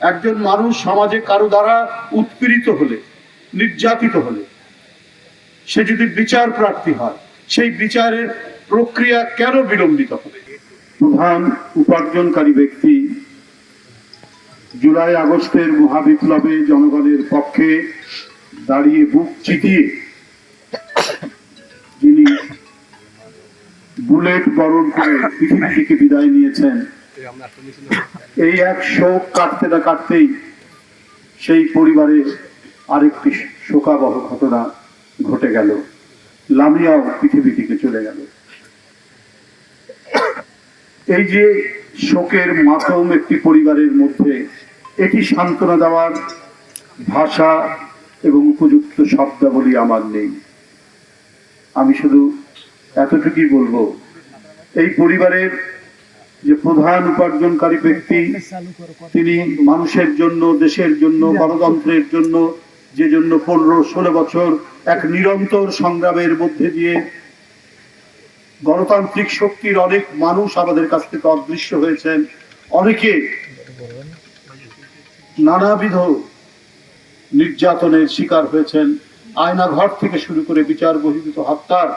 একজন মানুষ সমাজে কারও দ্বারা উৎপীড়িত হলে, নির্যাতিত হলে, সে যদি বিচার প্রার্থী হয়, সেই বিচারের প্রক্রিয়া কেন বিলম্বিত হবে? প্রধান উপার্জনকারী ব্যক্তি জুলাই আগস্টের মহাবিপ্লবে জনগণের পক্ষে দাঁড়িয়ে বুক চিতিয়ে যিনি বুলেট বরণ করে পৃথিবী থেকে বিদায় নিয়েছেন এই এক শোক কাটতে না কাটতেই সেই পরিবারে আরেকটি শোকাবহ ঘটনা ঘটে গেল। লামিয়াও পৃথিবী থেকে চলে গেল। এই যে শোকের মাতম একটি পরিবারের মধ্যে, এটি সান্ত্বনা দেওয়ার ভাষা এবং উপযুক্ত শব্দাবলী আমার নেই। আমি শুধু এতটুকুই বলব, এই পরিবারের যে প্রধান উপার্জনকারী ব্যক্তি, তিনি মানুষের জন্য, দেশের জন্য, গণতন্ত্রের জন্য, যে জন্য পনেরো ষোলো বছর এক নিরন্তর সংগ্রামের মধ্যে দিয়ে গণতান্ত্রিক শক্তির অনেক মানুষ আমাদের কাছ থেকে অদৃশ্য হয়েছেন। অনেকে নানাবিধ নির্যাতনের শিকার হয়েছেন। আয়নাঘর থেকে শুরু করে বিচার বহির্ভূত হত্যার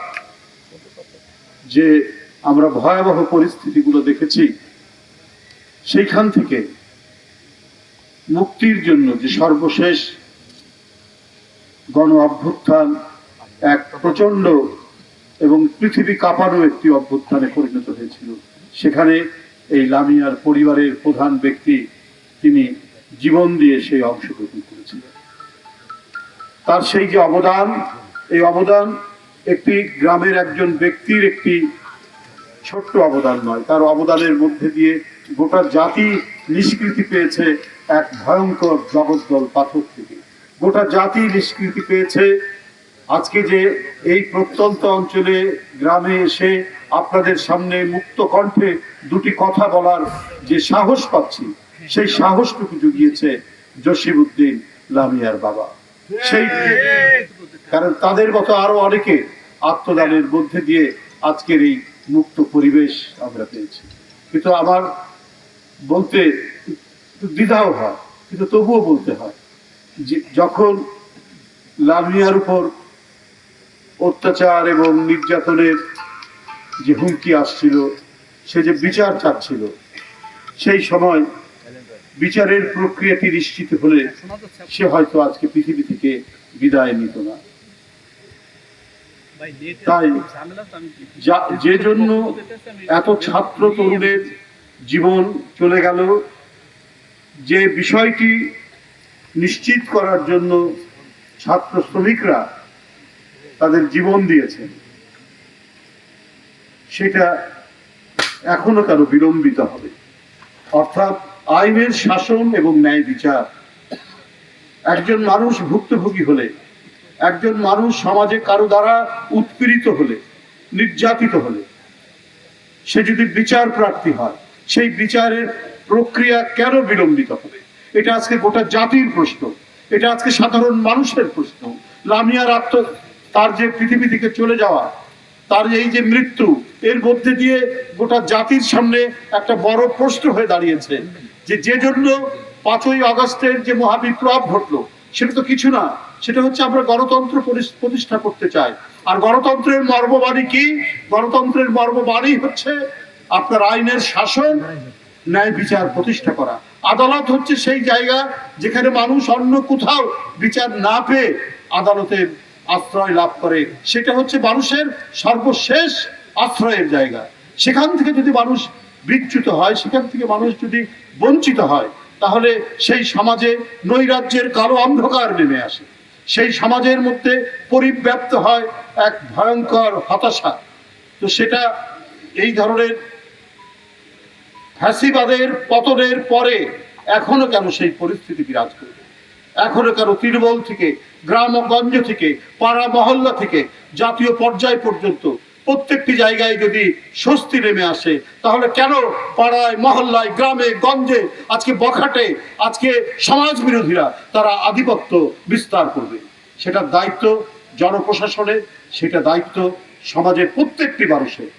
যে আমরা ভয়াবহ পরিস্থিতিগুলো দেখেছি। সেইখান থেকে মুক্তির জন্য যে সর্বশেষ গণ অভ্যুত্থান এক প্রচণ্ড এবং পৃথিবী কাঁপানো একটি অভ্যুত্থানে পরিণত হয়েছিল। সেখানে এই লামিয়ার পরিবারের প্রধান ব্যক্তি তিনি জীবন দিয়ে সেই অংশগ্রহণ করেছিলেন। তার সেই যে অবদান, এই অবদান একটি গ্রামের একজন ব্যক্তির একটি ছোট্ট অবদান নয়, তার অবদানের মধ্যে দিয়ে গোটা জাতি নিষ্কৃতি পেয়েছে এক ভয়ঙ্কর জগদ্দল পাথর থেকে। গোটা জাতি নিষ্কৃতি পেয়েছে আজকে যে এই প্রত্যন্ত অঞ্চলে গ্রামে এসে আপনাদের সামনে মুক্ত কণ্ঠে দুটি কথা বলার যে সাহস পাচ্ছি, সেই সাহসটুকু জুগিয়েছে জসিমউদ্দিন লামিয়ার বাবা। সেই কারণ তাদের মতো আরও অনেকে আত্মদানের মধ্যে দিয়ে আজকের এই মুক্ত পরিবেশ আমরা পেয়েছি। কিন্তু আমার বলতে দ্বিধাও হয়, কিন্তু তবুও বলতে হয় যে যখন লামিয়ার উপর অত্যাচার এবং নির্যাতনের যে হুমকি আসছিল, সে যে বিচার চাচ্ছিল, সেই সময় বিচারের প্রক্রিয়াটি নিশ্চিত হলে সে হয়তো আজকে পৃথিবী থেকে বিদায় নিত না। তাই যে জন্য এত ছাত্র তরুণের জীবন চলে গেল যে বিষয়টি নিশ্চিত করার জন্য ছাত্র শ্রমিকরা তাদের জীবন দিয়েছেন সেটা এখনও কেন বিলম্বিত হবে। অর্থাৎ আইনের শাসন এবং ন্যায় বিচার একজন মানুষ ভুক্তভোগী হলে একজন মানুষ সমাজে কারও দ্বারা উৎপীড়িত হলে, নির্যাতিত হলে, সে যদি বিচার প্রার্থী হয়, সেই বিচারের প্রক্রিয়া কেন বিলম্বিত হবে? এটা আজকে গোটা জাতির প্রশ্ন। এটা আজকে সাধারণ মানুষের প্রশ্ন। লামিয়ার আত্ম, তার যে পৃথিবী থেকে চলে যাওয়া, তার এই যে মৃত্যু, এর মধ্যে দিয়ে গোটা জাতির সামনে একটা বড় প্রশ্ন হয়ে দাঁড়িয়েছে যে যে জন্য পাঁচই আগস্টের যে মহাবিপ্লব ঘটলো, সেটা তো কিছু না। সেটা হচ্ছে আমরা গণতন্ত্র প্রতিষ্ঠা করতে চাই। আর গণতন্ত্রের মর্মবাণী কি? গণতন্ত্রের মর্মবাণী হচ্ছে আপনার আইনের শাসন, ন্যায় বিচার প্রতিষ্ঠা করা। আদালত হচ্ছে সেই জায়গা যেখানে মানুষ অন্য কোথাও বিচার না পেয়ে আদালতের আশ্রয় লাভ করে। সেটা হচ্ছে মানুষের সর্বশেষ আশ্রয়ের জায়গা। সেখান থেকে যদি মানুষ বিচ্যুত হয়, সেখান থেকে মানুষ যদি বঞ্চিত হয়, তাহলে সেই সমাজে নৈরাজ্যের কালো অন্ধকার নেমে আসে। সেই সমাজের মধ্যে পরিব্যাপ্ত হয় এক ভয়ঙ্কর হতাশা। তো সেটা এই ধরনের ফ্যাসিবাদের পতনের পরে এখনও কেন সেই পরিস্থিতি বিরাজ করবে? এখনও কেন তৃণমূল থেকে গ্রাম গঞ্জ থেকে, পাড়া মহল্লা থেকে জাতীয় পর্যায় পর্যন্ত প্রত্যেকটি জায়গায় যদি স্বস্তি নেমে আসে, তাহলে কেন পাড়ায়, মহল্লায়, গ্রামে, গঞ্জে, আজকে বখাটে, আজকে সমাজ বিরোধীরা তারা আধিপত্য বিস্তার করবে? সেটা দায়িত্ব জনপ্রশাসনে সেটা দায়িত্ব সমাজের প্রত্যেকটি মানুষের।